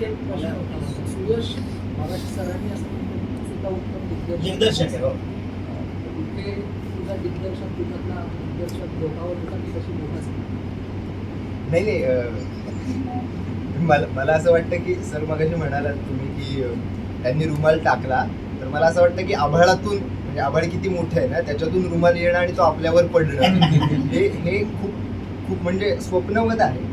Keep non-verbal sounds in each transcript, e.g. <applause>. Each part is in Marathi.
आणखी एक प्रश्न होता माझा. सुयश महाराष्ट्र सरांनी असं म्हणतात की सुद्धा उत्तम दिग्दर्शक दिग्दर्शक आहे, हो. तुझा दिग्दर्शक तुझ्यातला दिग्दर्शक डोकावर होता की कशी बोलत नाही नाही मला मला असं वाटतं की सर मगाशी म्हणालात तुम्ही की त्यांनी रुमाल टाकला. तर मला असं वाटतं की आभाळातून म्हणजे आभाळ किती मोठं आहे ना त्याच्यातून रुमाल येणं आणि तो आपल्यावर पडणं. <laughs> हे हे खूप खूप म्हणजे स्वप्नवत आहे.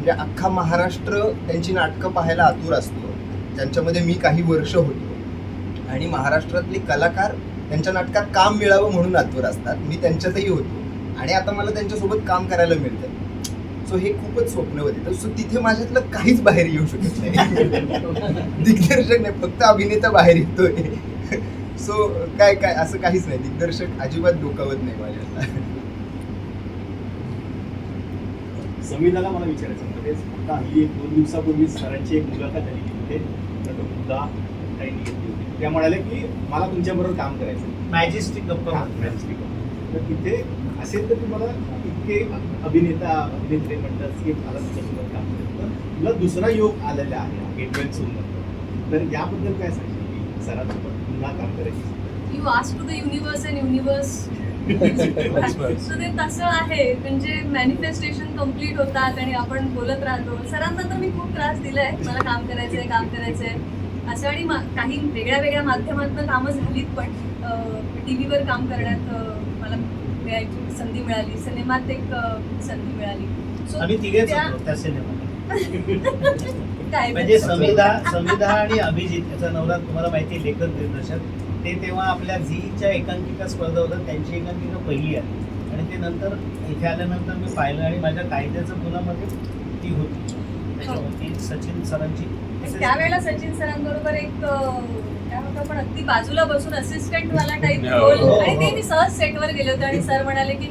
म्हणजे अख्खा महाराष्ट्र त्यांची नाटकं पाहायला आतुर असतो. त्यांच्यामध्ये मी काही वर्ष होतो. आणि महाराष्ट्रातले कलाकार त्यांच्या नाटकात काम मिळावं म्हणून आतुर असतात. मी त्यांच्यातही होतो. आणि आता मला त्यांच्यासोबत काम करायला मिळतं सो हे खूपच स्वप्न होते सो तिथे माझ्यातलं काहीच बाहेर येऊ शकत नाही. <laughs> दिग्दर्शक नाही फक्त अभिनेता बाहेर येतोय. <laughs> सो काय काय असं काहीच नाही. दिग्दर्शक अजिबात डोकावत नाही माझ्या संविधाला मला विचारायचं होतं. तेच आता हल्ली एक दोन दिवसापूर्वी सरांची एक मुलाखत आली की तिथे डॉक्टर मुद्दा ताईंनी घेतली होती. त्या म्हणाल्या की मला तुमच्याबरोबर काम करायचं. मॅजेस्टिक गप्पा हा, मॅजिस्टिक. तर तिथे असेल तर तुम्हाला इतके अभिनेता अभिनेत्री म्हणतात की मला तुझ्यासोबत काम करायचं तर तुला दुसरा योग आलेला आहे गेटवेल सोडून तर याबद्दल काय सांगशील? की सरांसोबत पुन्हा काम करायचं you ask to the universe and universe so ते तसं आहे म्हणजे मॅनिफेस्टेशन कंप्लीट होतात आणि आपण बोलत राहतो. सरांना तर मी खूप त्रास दिलाय मला काम करायचंय काम करायचंय. असं आणि काही वेगळ्या वेगळ्या माध्यमातून कामं झालीत पण टी व्हीवर काम करण्यात मला मिळायची संधी मिळाली. सिनेमात एक संधी मिळाली. <laughs> काय म्हणजे संविधा संविधा आणि अभिजित याचा नवरा तुम्हाला माहिती लेखक दिग्दर्शक. ते तेव्हा आपल्या झीच्या एकांकिका स्पर्धा होतात त्यांची एकांकिका पहिली आली. आणि ते नंतर इथे आल्यानंतर मी पाहिलं आणि माझ्या कायद्याच्या मुलामध्ये ती होती. त्याच्यावरती सचिन सरांची त्यावेळेला सचिन सरांबरोबर एक काय म्हणतो आपण अगदी बाजूला बसून असिस्टंट वाला टाईप हो, रोल आणि ते हो. मी सहज सेटवर गेले होते आणि सर म्हणाले की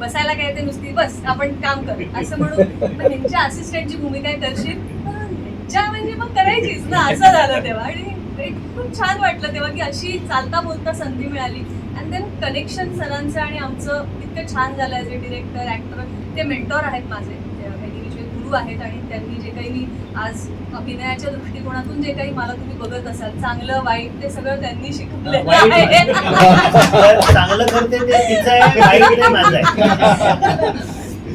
बसायला काय ते नुसती बस आपण काम कर. असं म्हणून मग ह्यांच्या असिस्टंटची भूमिका करशील "हा, ह्यांच्या म्हणजे मग करायचीच ना असं झालं तेव्हा. आणि खूप छान वाटलं तेव्हा की अशी चालता बोलता संधी मिळाली. अँड देन कनेक्शन सरांचं आणि आमचं इतकं छान झालं जे डिरेक्टर ऍक्टर ते मेंटॉर आहेत माझे. गुरु आहेत आणि त्यांनी जे काही मी आज अभिनयाच्या दृष्टिकोनातून जे काही मला तुम्ही बघत असाल चांगलं वाईट ते सगळं त्यांनी शिकवलेलं आहे. चांगलं करते आहे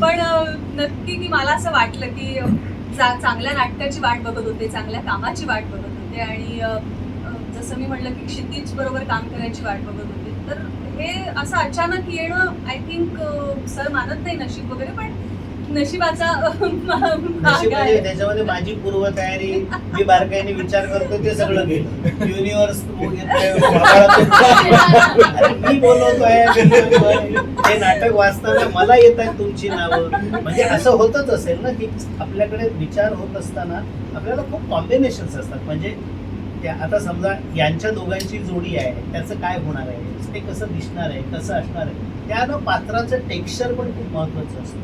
पण अं, नक्की की मला असं वाटलं की अं, चांगल्या नाटकाची वाट बघत होते चांगल्या कामाची वाट बघत होते आणि जसं मी म्हटलं की क्षितिज बरोबर काम करायची वाट बघत होते. तर हे असं अचानक येणं आय थिंक सर मानत नाही नशीब वगैरे पण नशिबाचा भाग आहे. म्हणजे त्याच्यामध्ये माझी पूर्वतयारी मी बारकाईने विचार करतो ते सगळं गेलं युनिव्हर्स मी बोलवतोय ते नाटक वाचताना मला येत आहेत तुमची नावं. म्हणजे असं होतच असेल ना की आपल्याकडे विचार होत असताना आपल्याला खूप कॉम्बिनेशन्स असतात. म्हणजे त्या आता समजा यांच्या दोघांची जोडी आहे त्याचं काय होणार आहे? ते कसं दिसणार आहे? कसं असणार आहे? त्यानं पात्राचं टेक्स्चर पण खूप महत्वाचं असतं.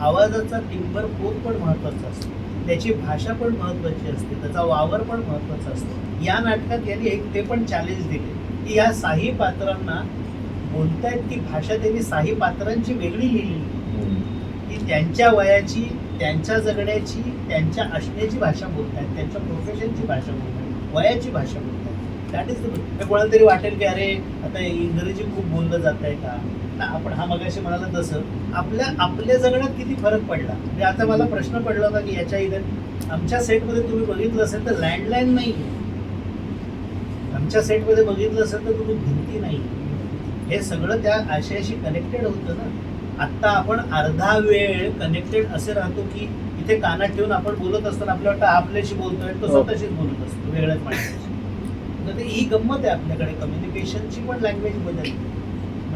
आवाजाचा टिंबर पोत पण महत्त्वाचा असतो. त्याची भाषा पण महत्वाची असते. त्याचा वावर पण महत्त्वाचा असतो. या नाटकात यांनी एक ते पण चॅलेंज दिले. की या साही पात्रांना बोलतायत ती भाषा त्यांनी साही पात्रांची वेगळी लिहिली. की त्यांच्या वयाची त्यांच्या जगण्याची त्यांच्या असण्याची भाषा बोलतायत त्यांच्या प्रोफेशनची भाषा बोलतायत वयाची भाषा बोलतायत. दॅट इज द कोणाला तरी वाटेल की अरे आता इंग्रजी खूप बोललं जात आहे का? ना आपण हा मगाशी म्हणाला तसं आपल्या आपल्या जगण्यात किती फरक पडला? म्हणजे आता मला प्रश्न पडला होता की याच्या इथे आमच्या सेटमध्ये तुम्ही बघितलं असेल तर लँडलाईन नाही आमच्या सेटमध्ये बघितलं असेल तर तुम्ही भिंती नाही हे सगळं त्या आशयाशी कनेक्टेड होतं ना. आत्ता आपण अर्धा वेळ कनेक्टेड असे राहतो की इथे कानात ठेवून आपण बोलत असताना आपल्या वाटतं आपल्याशी बोलतोय तो स्वतःशीच बोलत असतो वेगळ्याच माणसाशी. तर ही गंमत आहे आपल्याकडे. कम्युनिकेशनची पण लँग्वेज बदलली.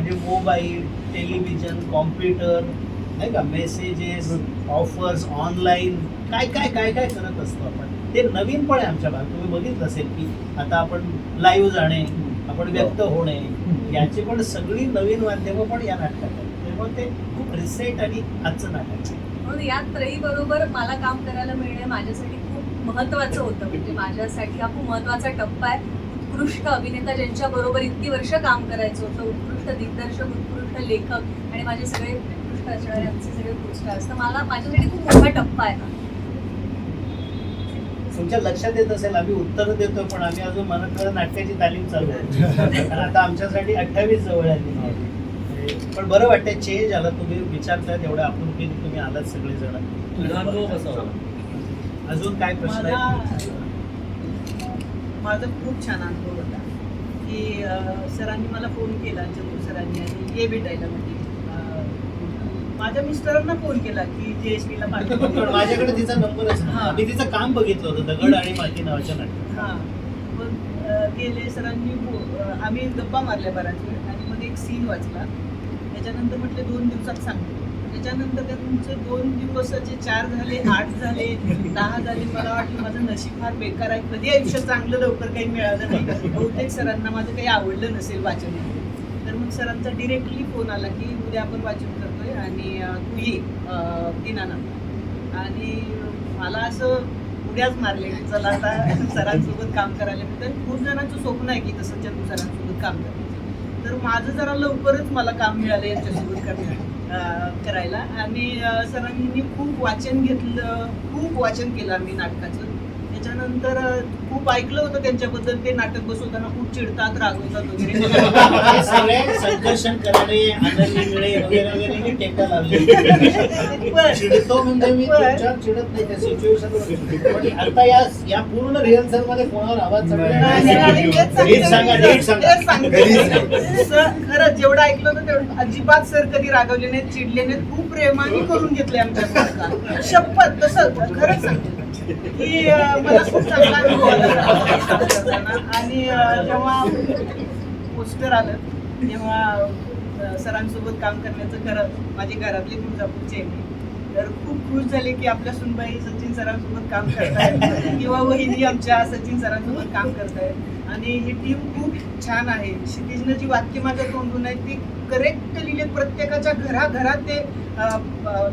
म्हणजे मोबाईल टेलिव्हिजन कॉम्प्युटर नाही का मेसेजेस ऑफर्स ऑनलाईन काय काय काय काय करत असतो आपण. ते नवीन पण आहे आमच्या भागात. तुम्ही बघितलं असेल की आता आपण लाईव्ह जाणे आपण व्यक्त होणे याची पण सगळी नवीन माध्यमं पण या नाटकात आहेत. त्यामुळे ते खूप रिसेंट आणि आजचं नाटक आहे. म्हणून या त्रयी बरोबर मला काम करायला मिळणे माझ्यासाठी खूप महत्वाचं होतं. म्हणजे माझ्यासाठी हा खूप महत्त्वाचा टप्पा आहे. उत्कृष्ट अभिनेता ज्यांच्या बरोबर इतकी वर्ष काम करायचं होतं उत्कृष्ट दिग्दर्शक उत्कृष्ट लेखक आणि माझे सगळे उत्कृष्ट असणारे आमचे सगळे उत्कृष्ट असतं मला माझ्यासाठी खूप मोठा टप्पा आहे तुमच्या लक्षात येत असेल आम्ही उत्तर देतो पण आम्ही अजून मनात नाटकाची तालीम चालू आहे. आता आमच्यासाठी अठ्ठावीस जवळ आली पण बरं वाटतंय चेंज आला. तुम्ही विचारताय तेवढं आपण तुम्ही आलात सगळेजण. तुझा अनुभव कसा होता? अजून काय प्रश्न आहे माझा खूप छान अनुभव होता की सरांनी मला फोन केला चंद्र सरांनी आणि ये भेटायला म्हणजे माझ्या मिस्टरांना फोन केला की जेएसपीला <laughs> माझ्याकडे तिचा नंबरच. हा. मी तिचं काम बघितलं होतं दगड आणि माती नावाच्या नाटकात. हां. मग गेले सरांनी आम्ही गप्पा मारल्या बराच वेळ आणि मग एक सीन वाचला. त्याच्यानंतर म्हटले दोन दिवसात सांगतो. त्याच्यानंतर त्या तुमचे दोन दिवसाचे चार झाले आठ झाले दहा झाले. मला वाटलं माझं नशीब फार बेकार आहे. कधी आयुष्य चांगलं लवकर काही मिळालं नाही. बहुतेक सरांना माझं काही आवडलं नसेल वाचन. तर मग सरांचा डिरेक्टली फोन आला की उद्या आपण वाचन करतोय आणि तू ये अं, दिनानंतर आणि मला असं उड्याच मारले चला आता सरांसोबत काम करायला मिळतं खूप जणांचं स्वप्न आहे की तसं चंदू सरांसोबत काम करायचं. तर माझं जरा लवकरच मला काम मिळालं याच्यासोबत करण्यासाठी करायला. आणि सरांनी खूप वाचन घेतलं खूप वाचन केलं आम्ही नाटकाचं. त्याच्यानंतर खूप ऐकलं होतं त्यांच्याबद्दल. ते नाटक बसवताना खूप चिडतात रागवतात वगैरे. सगळे संकर्षण करणे आनंदी मिळे वगैरे वगैरे टेका लावले. पण- चिडतो म्हणजे मी तुमच्यावर चिडत नाही त्या सिच्युएशन पण आता या या पूर्ण रिहर्सलमध्ये कोणावर आवाज खरंच जेवढं ऐकलं होतं तेवढं अजिबात सर कधी रागवले नाहीत चिडले नाहीत. खूप प्रेमाने करून घेतले आमच्या शपथ तसं खरंच सांगते. की मला खूप चांगला अनुभव आणि जेव्हा पोस्टर आलं तेव्हा सरांसोबत काम करण्याचं खरं माझी घरातली तुळजापूरची आहे. तर खूप खुश झाले की आपल्या सुनबाई सचिन सरांसोबत काम करतायत. किंवा वहिनी आमच्या सचिन सरांसोबत काम करतायत. आणि ही टीम खूप छान आहे. क्षितिजनं जी वाक्य माझ्या तोंडून आहेत ती करेक्ट लिहिले प्रत्येकाच्या घराघरात ते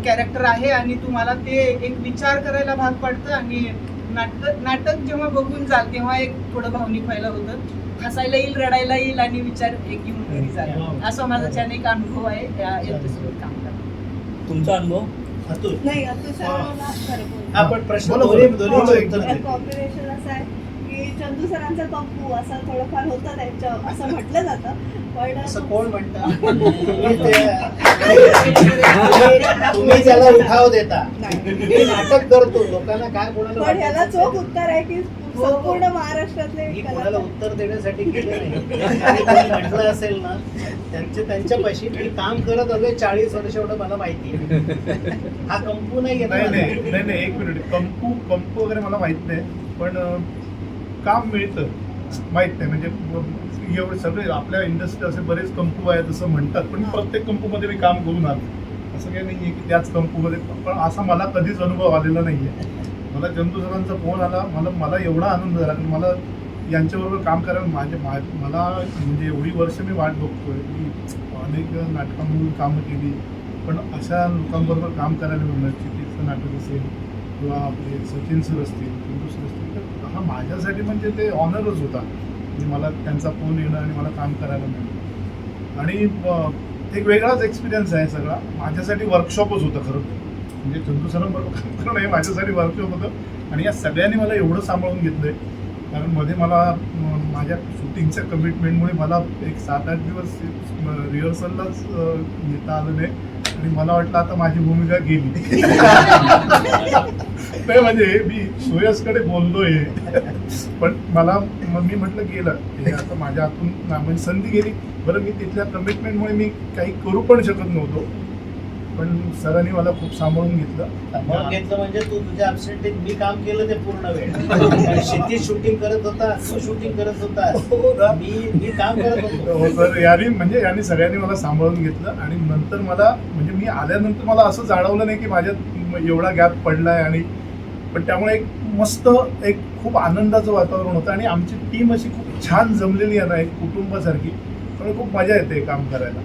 कॅरेक्टर आहे आणि तुम्हाला ते एक विचार करायला भाग पाडतं आणि नाटक नाटक जेव्हा बघून जाल तेव्हा एक थोडं भावनिक व्हायला होतं. हसायला येईल रडायला येईल आणि विचार एक घेऊन घरी जाईल असा माझा छान एक अनुभव आहे या यांच्यासोबत काम करण्याचा तुमचा अनुभव? नाही आता सरांना खरं बोल. हा पण प्रश्न. कॉम्बिनेशन असं आहे. चंदू सरांचा कंपू असं थोडंफार होतं त्यांच्या असं म्हटलं जातं पण असं कोण म्हणतं <laughs> तुम्ही ते- तुम्ही त्याला उठाव देता नाही. मी नाटक करतो लोकांना काय कोणाला पण ह्याला चोख? उत्तर आहे की हो. संपूर्ण महाराष्ट्रातले कोणाला उत्तर देण्यासाठी <laughs> केलं नाही आणि कोणी म्हटलं असेल ना त्यांच्या त्यांच्यापाशी मी काम करत आलोय चाळीस वर्ष एवढं मला माहिती आहे हा कंपू नाही येत नाही मला. नाही एक मिनिट कंपू कंपू वगैरे मला माहीत नाही पण काम मिळतं. माहीत नाही. म्हणजे एवढे सगळे आपल्या इंडस्ट्री असे बरेच कंपू आहेत असं म्हणतात. पण प्रत्येक कंपूमध्ये मी काम करून आलो. असं काही नाही आहे की त्याच कंपूमध्ये पण असा मला कधीच अनुभव आलेला नाही आहे मला चंदू सरांचा फोन आला. मला मला एवढा आनंद झाला. की मला यांच्याबरोबर काम करायला माझे मा- मला म्हणजे एवढी वर्ष मी वाट बघतोय की अनेक नाटकांमधून कामं केली. पण अशा लोकांबरोबर काम करायला मिळणं चिकीचं नाटक असेल किंवा आपले सचिन सर असतील माझ्यासाठी म्हणजे ते ऑनरच होता की मला त्यांचा फोन येणं आणि मला काम करायला मिळणं. आणि एक वेगळाच एक्सपिरियन्स आहे सगळा. माझ्यासाठी वर्कशॉपच होतं खरं. म्हणजे चंदू सरांबरोबर <laughs> काम करणं हे माझ्यासाठी वर्कशॉप होतं. आणि या सगळ्यांनी मला एवढं सांभाळून घेतलंय. कारण मध्ये मला माझ्या शूटिंगच्या कमिटमेंटमुळे मला एक सात आठ दिवस रिहर्सललाच येता आलं नाही. आणि मला वाटलं आता माझी भूमिका गेली. नाही म्हणजे मी सुयसकडे बोललोय. पण मला मग मी म्हटलं गेलं. हे आता माझ्या हातून म्हणजे संधी गेली. बरं मी तिथल्या कमिटमेंटमुळे मी काही करू पण शकत नव्हतो. पण सरांनी मला खूप सांभाळून घेतलं. घेतलं म्हणजे तू तुझ्या मी काम केलं ते पूर्ण वेळ. <laughs> शेती शूटिंग करत होता तू शूटिंग करत होता. मी मी काम करत होतो. हो सर यांनी म्हणजे यांनी सगळ्यांनी मला सांभाळून घेतलं आणि नंतर मला म्हणजे मी आल्यानंतर मला असं जाणवलं नाही की माझ्यात एवढा गॅप पडलाय आणि पण त्यामुळे एक मस्त एक खूप आनंदाचं वातावरण होतं आणि आमची टीम अशी खूप छान जमलेली आहे ना एक कुटुंबासारखी. त्यामुळे खूप मजा येते काम करायला.